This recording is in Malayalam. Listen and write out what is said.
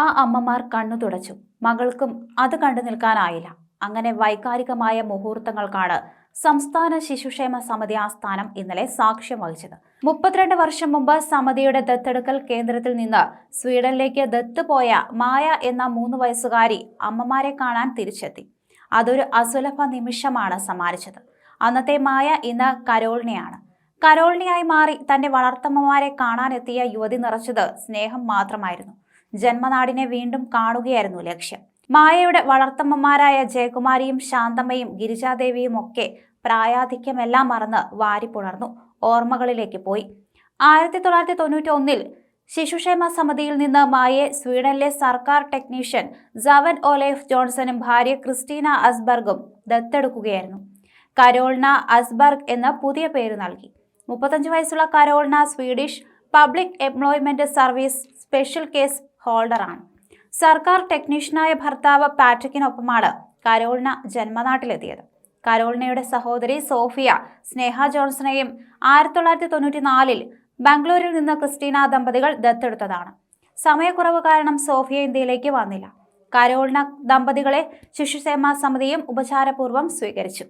ആ അമ്മമാർ കണ്ണു തുടച്ചു. മകൾക്കും അത് കണ്ടു നിൽക്കാനായില്ല. അങ്ങനെ വൈകാരികമായ മുഹൂർത്തങ്ങൾക്കാണ് സംസ്ഥാന ശിശുക്ഷേമ സമിതി ആസ്ഥാനം ഇന്നലെ സാക്ഷ്യം വഹിച്ചത്. മുപ്പത്തിരണ്ട് വർഷം മുമ്പ് സമിതിയുടെ ദത്തെടുക്കൽ കേന്ദ്രത്തിൽ നിന്ന് സ്വീഡനിലേക്ക് ദത്ത് പോയ മായ എന്ന മൂന്ന് വയസ്സുകാരി അമ്മമാരെ കാണാൻ തിരിച്ചെത്തി. അതൊരു അസുലഭ നിമിഷമാണ് സമ്മാനിച്ചത്. അന്നത്തെ മായ ഇന്ന് കരോളിനെയാണ്. കരോളിനിയായി മാറി തന്റെ വളർത്തമ്മമാരെ കാണാനെത്തിയ യുവതി നിറച്ചത് സ്നേഹം മാത്രമായിരുന്നു. ജന്മനാടിനെ വീണ്ടും കാണുകയായിരുന്നു ലക്ഷ്യം. മായയുടെ വളർത്തമ്മമാരായ ജയകുമാരിയും ശാന്തമ്മയും ഗിരിജാദേവിയും ഒക്കെ പ്രായാധിക്യമെല്ലാം മറന്ന് വാരിപ്പുണർന്നു ഓർമ്മകളിലേക്ക് പോയി. ആയിരത്തി തൊള്ളായിരത്തി തൊണ്ണൂറ്റി ഒന്നിൽ ശിശുക്ഷേമ സമിതിയിൽ നിന്ന് മായെ സ്വീഡനിലെ സർക്കാർ ടെക്നീഷ്യൻ ജവൻ ഒലേഫ് ജോൺസണും ഭാര്യ ക്രിസ്റ്റീന അസ്ബർഗും ദത്തെടുക്കുകയായിരുന്നു. കരോൾന അസ്ബർഗ് എന്ന പുതിയ പേര് നൽകി. മുപ്പത്തഞ്ച് വയസ്സുള്ള Karolina Swedish public employment service special case ഹോൾഡറാണ്. സർക്കാർ ടെക്നീഷ്യനായ ഭർത്താവ് പാട്രിക്കിനൊപ്പമാണ് കരോളിന ജന്മനാട്ടിലെത്തിയത്. കരോളിനയുടെ സഹോദരി സോഫിയ സ്നേഹ ജോൺസണെയും ആയിരത്തി തൊള്ളായിരത്തി തൊണ്ണൂറ്റി നാലിൽ ബാംഗ്ലൂരിൽ നിന്ന് ക്രിസ്റ്റീന ദമ്പതികൾ ദത്തെടുത്തതാണ്. സമയക്കുറവ് കാരണം സോഫിയ ഇന്ത്യയിലേക്ക് വന്നില്ല. കരോളിന ദമ്പതികളെ ശിശുസേമാ സമിതിയും ഉപചാരപൂർവം സ്വീകരിച്ചു.